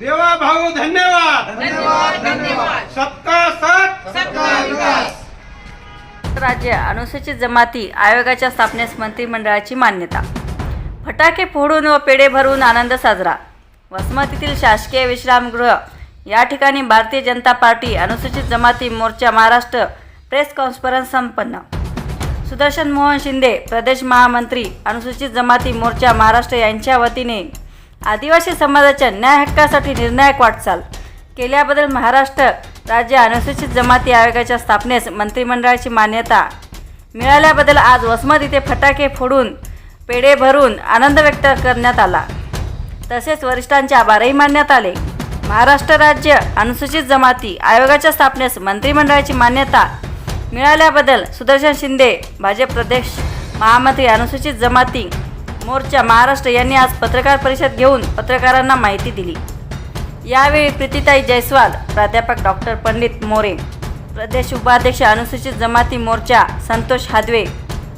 देवा भाऊ धन्यवाद. धन्यवाद धन्यवाद. सबका साथ. सबका विकास. राज्य अनुसूचित जमाती आयोगाच्या स्थापनेस मंत्रिमंडळाची मान्यता. फटाके फोडून व पेढे भरून आनंद साजरा. वसमतीतील शासकीय विश्रामगृह. या ठिकाणी भारतीय जनता पार्टी अनुसूचित जमाती मोर्चा महाराष्ट्र प्रेस कॉन्फरन्स संपन्न. सुदर्शन मोहन शिंदे प्रदेश महामंत्री अनुसूचित जमाती मोर्चा महाराष्ट्र यांच्या वतीने आदिवासी समाजाच्या न्याय हक्कासाठी निर्णायक वाटचाल. केल्याबद्दल महाराष्ट्र राज्य अनुसूचित जमाती आयोगाच्या स्थापनेस मंत्रिमंडळाची मान्यता. मिळाल्याबद्दल आज वसमत इथे फटाके फोडून पेढे भरून आनंद व्यक्त करण्यात आला. तसेच वरिष्ठांचे आभारही मानण्यात आले. महाराष्ट्र राज्य अनुसूचित जमाती आयोगाच्या स्थापनेस मंत्रिमंडळाची मान्यता मिळाल्याबद्दल सुदर्शन शिंदे भाजप प्रदेश महामंत्री अनुसूचित जमाती मोर्चा महाराष्ट्र यांनी आज पत्रकार परिषद घेऊन पत्रकारांना माहिती दिली. यावेळी प्रीतीताई जयस्वाल प्राध्यापक डॉक्टर पंडित मोरे प्रदेश उपाध्यक्ष अनुसूचित जमाती मोर्चा संतोष हादवे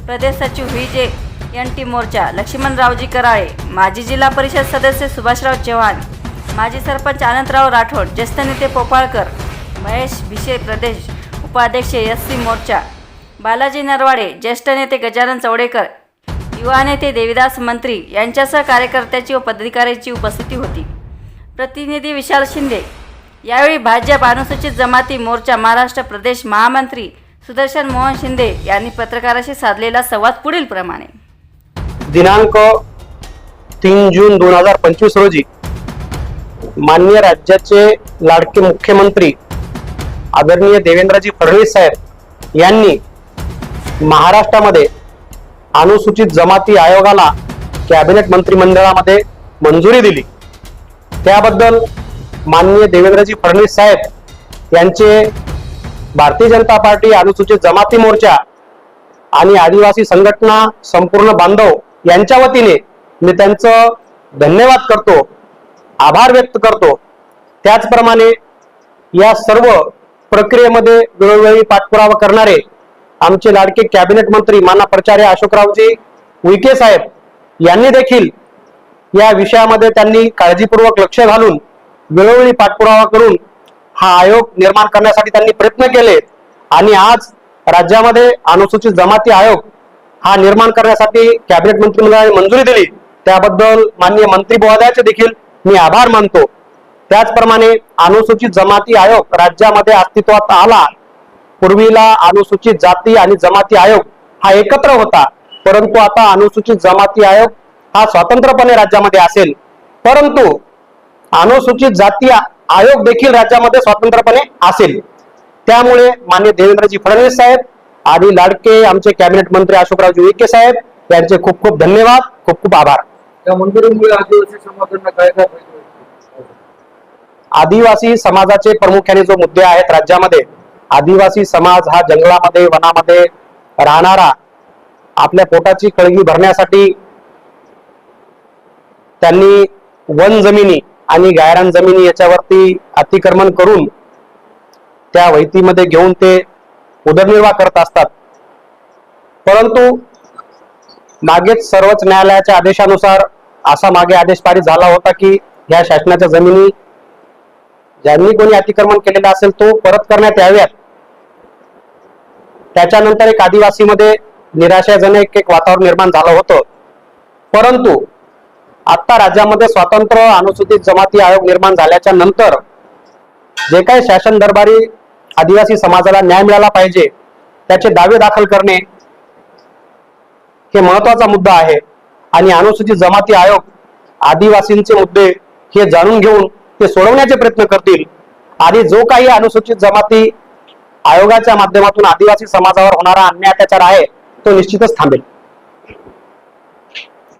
प्रदेश सचिव व्ही जे एन टी मोर्चा लक्ष्मणरावजी कराळे माजी जिल्हा परिषद सदस्य सुभाषराव चव्हाण माजी सरपंच आनंदराव राठोड ज्येष्ठ नेते पोपाळकर महेश भिशे प्रदेश उपाध्यक्ष एस सी मोर्चा बालाजी नरवाडे ज्येष्ठ नेते गजानन चवडेकर युवा नेते देविदास मंत्री यांच्यासह कार्यकर्त्याची व पदाधिकाऱ्यांची उपस्थिती होती. प्रतिनिधी विशाल शिंदे. यावेळी भाजप अनुसूचित जमाती मोर्चा महाराष्ट्र प्रदेश महामंत्री सुदर्शन मोहन शिंदे यांनी पत्रकाराशी साधलेला संवाद पुढील प्रमाणे. दिनांक तीन जून दोन हजार पंचवीस रोजी मान्य राज्याचे लाडके मुख्यमंत्री आदरणीय देवेंद्रजी फडणवीस साहेब यांनी महाराष्ट्रामध्ये अनुसूचित जमाती आयोगाला कॅबिनेट मंत्रिमंडळामध्ये मंजुरी दिली. त्याबद्दल माननीय देवेंद्रजी फडणवीस साहेब यांचे भारतीय जनता पार्टी अनुसूचित जमाती मोर्चा आणि आदिवासी संघटना संपूर्ण बांधव यांच्या वतीने मी त्यांचं धन्यवाद करतो आभार व्यक्त करतो. त्याचप्रमाणे या सर्व प्रक्रियेमध्ये वेळोवेळी पाठपुरावा करणारे आमचे लाडके कॅबिनेट मंत्री माना प्राचार्य अशोकरावजी उईके साहेब यांनी देखील या विषयामध्ये त्यांनी काळजीपूर्वक लक्ष घालून वेळोवेळी पाठपुरावा करून हा आयोग निर्माण करण्यासाठी त्यांनी प्रयत्न केले आणि आज राज्यामध्ये अनुसूचित जमाती आयोग हा निर्माण करण्यासाठी कॅबिनेट मंत्रिमंडळाने मंजुरी दिली. त्याबद्दल माननीय मंत्री महोदयाचे देखील मी आभार मानतो. त्याचप्रमाणे अनुसूचित जमाती आयोग राज्यामध्ये अस्तित्वात आला पूर्वीला अनुसूचित जाती आणि जमाती आयोग हा एकत्र होता. परंतु आता अनुसूचित जमाती आयोग हा स्वतंत्रपणे राज्यामध्ये असेल. परंतु अनुसूचित जाती आयोग देखील राज्यामध्ये स्वतंत्रपणे असेल. त्यामुळे मान्य देवेंद्रजी फडणवीस साहेब आणि लाडके आमचे कॅबिनेट मंत्री अशोकरावजी विखे साहेब यांचे खूप खूप धन्यवाद. खूप खूप आभार? आदिवासी समाजाचे प्रामुख्याने जो मुद्दे आहेत राज्यामध्ये आदिवासी समाज हा जंगलामध्ये वनामध्ये राहणारा आपल्या पोटाची कळगी भरण्यासाठी त्यांनी वन जमिनी आणि गायरान जमिनी याच्यावरती अतिक्रमण करून त्या वैतीमध्ये घेऊन ते उदरनिर्वाह करत असतात. परंतु मागेच सर्वोच्च न्यायालयाच्या आदेशानुसार असा मागे आदेश पारित झाला होता की या शासनाच्या जमिनी ज्यांनी कोणी अतिक्रमण केलेलं असेल तो परत करण्यात याव्यात. त्याच्यानंतर एक आदिवासीमध्ये निराशाजनक एक वातावरण निर्माण झालं होतं. परंतु आता राज्यामध्ये स्वतंत्र अनुसूचित जमाती आयोग निर्माण झाल्याच्यानंतर जे काही शासन दरबारी आदिवासी समाजाला न्याय मिळाला पाहिजे त्याचे दावे दाखल करणे हे महत्त्वाचा मुद्दा आहे. आणि अनुसूचित जमाती आयोग आदिवासींचे मुद्दे हे जाणून घेऊन ते सोडवण्याचे प्रयत्न करतील. आणि जो काही अनुसूचित जमाती आयोगाच्या माध्यमातून आदिवासी समाजावर होणारा अन्याय अत्याचार आहे तो निश्चितच थांबेल.